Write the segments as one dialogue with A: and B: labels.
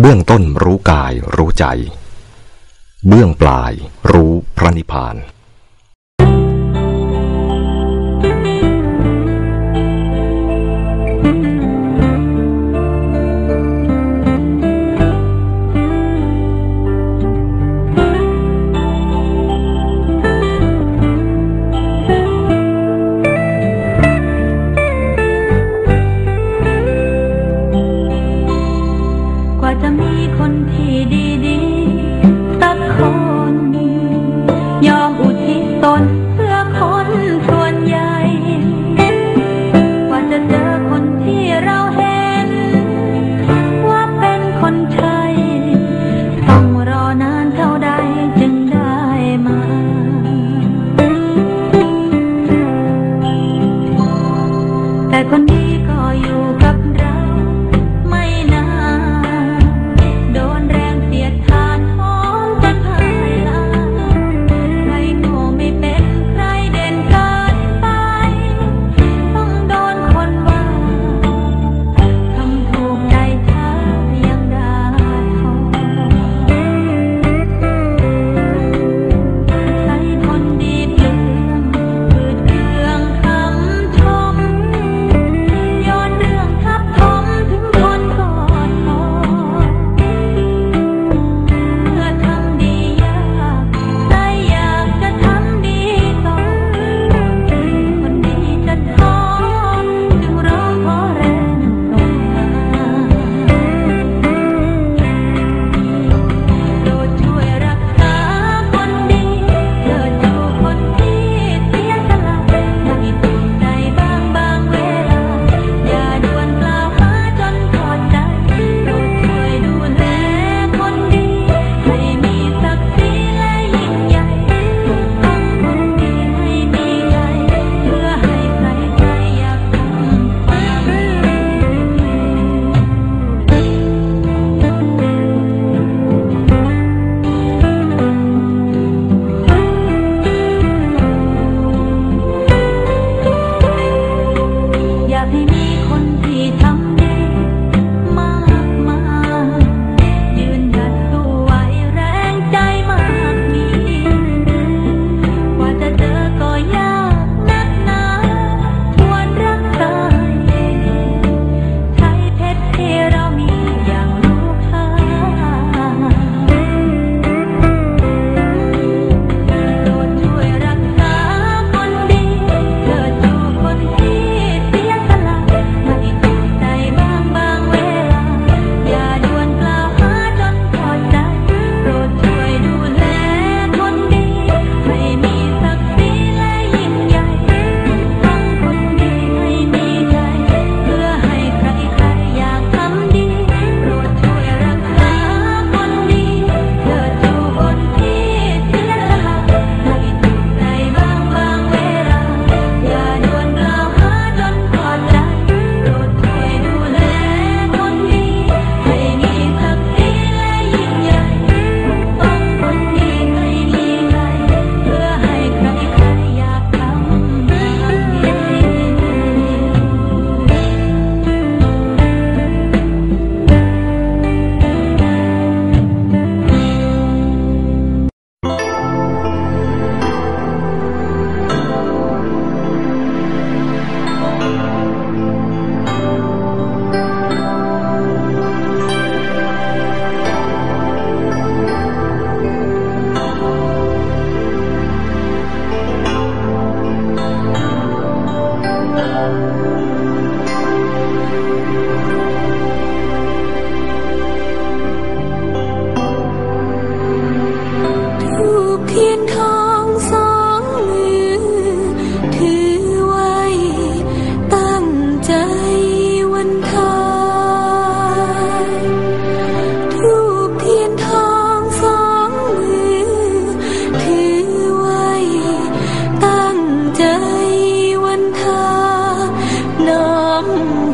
A: เบื้องต้นรู้กายรู้ใจ เบื้องปลายรู้พระนิพพาน
B: tôn.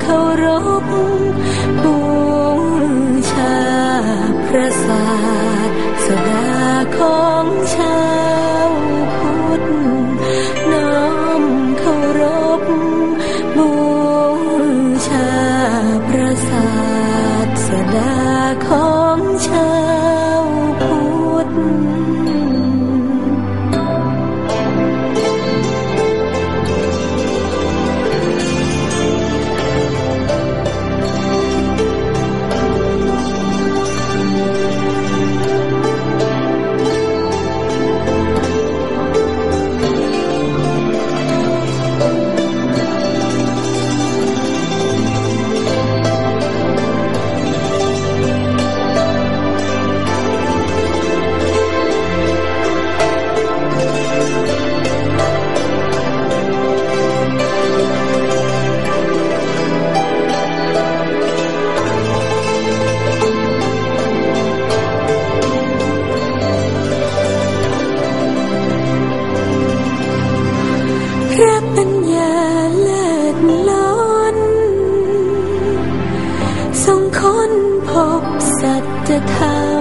B: เคารพ
C: สั
B: จ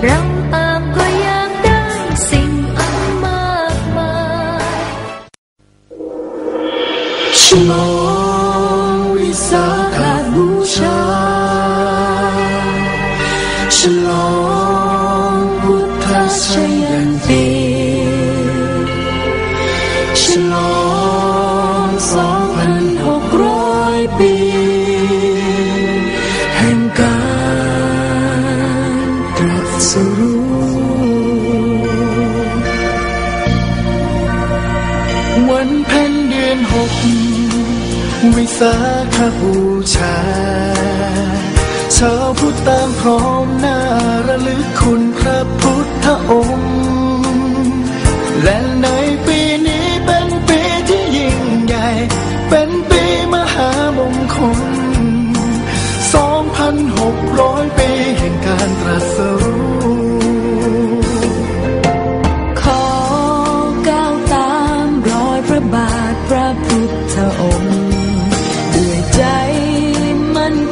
B: เวันแผ่นเดือนหก วิสาขบูชา
D: ชาวพุทธตามพร้อมหน้าระลึกคุณพระพุทธองค์ และใน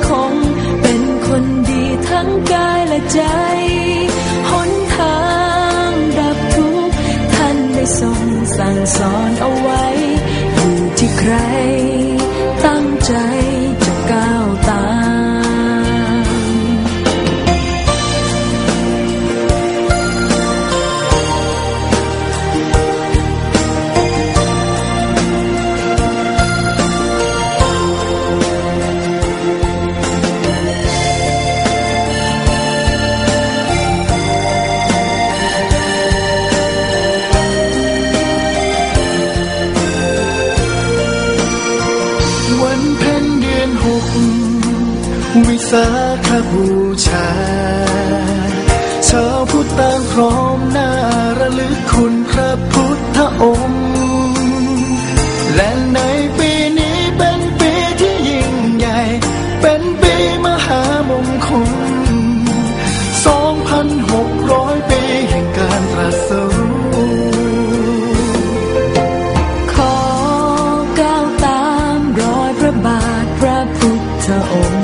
D: คง
B: เป็นคนดีทั้งกายและใจหนทางดับทุกข์ท่านได้ทรงสั่งสอนเอาไว้ อยู่ที่ใครา
D: ขบูชาชาวพุทธต่างพร้อมหน้าระลึกคุณพระพุทธองค์ และในปีนี้เป็นปีที่ยิ่งใหญ่ เป็นปีมหามงคล2,600 ปีแห่งการตรัสรู้
B: ขอก้าวตามรอยพระบาทพระพุทธองค์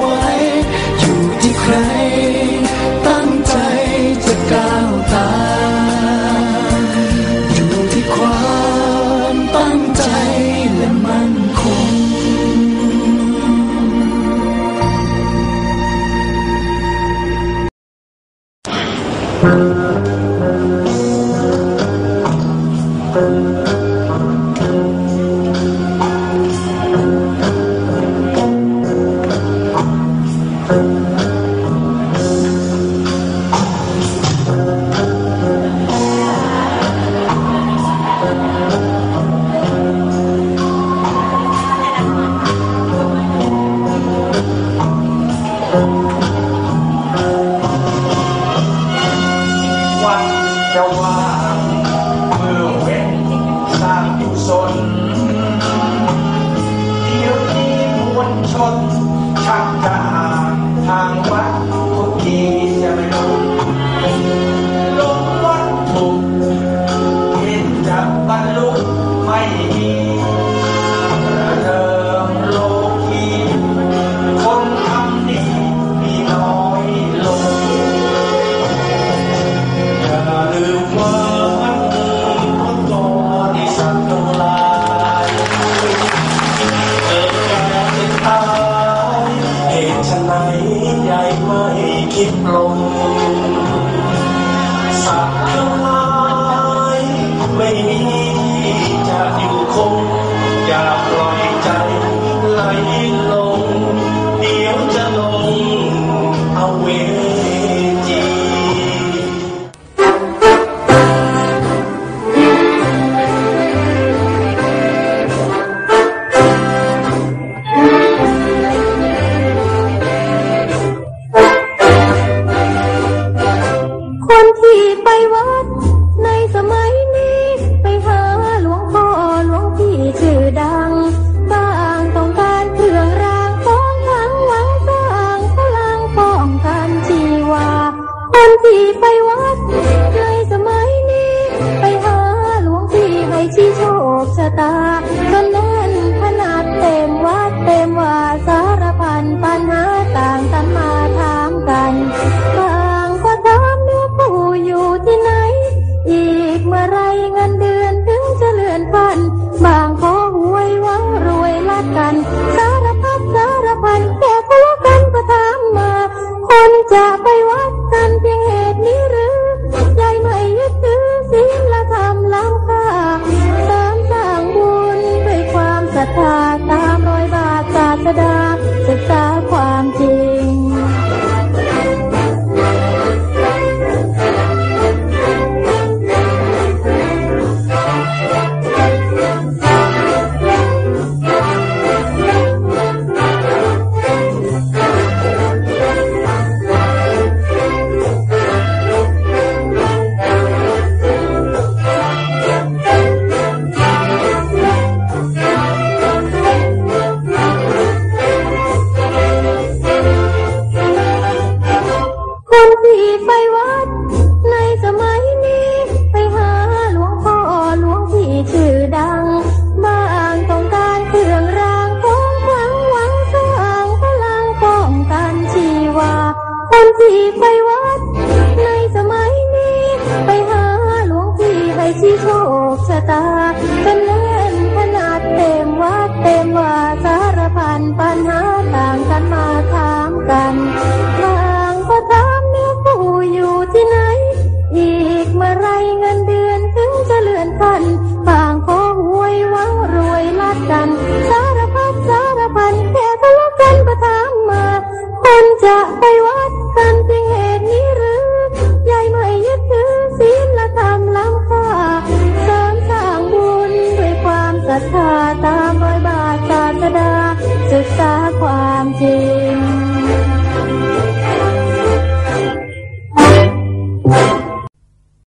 D: า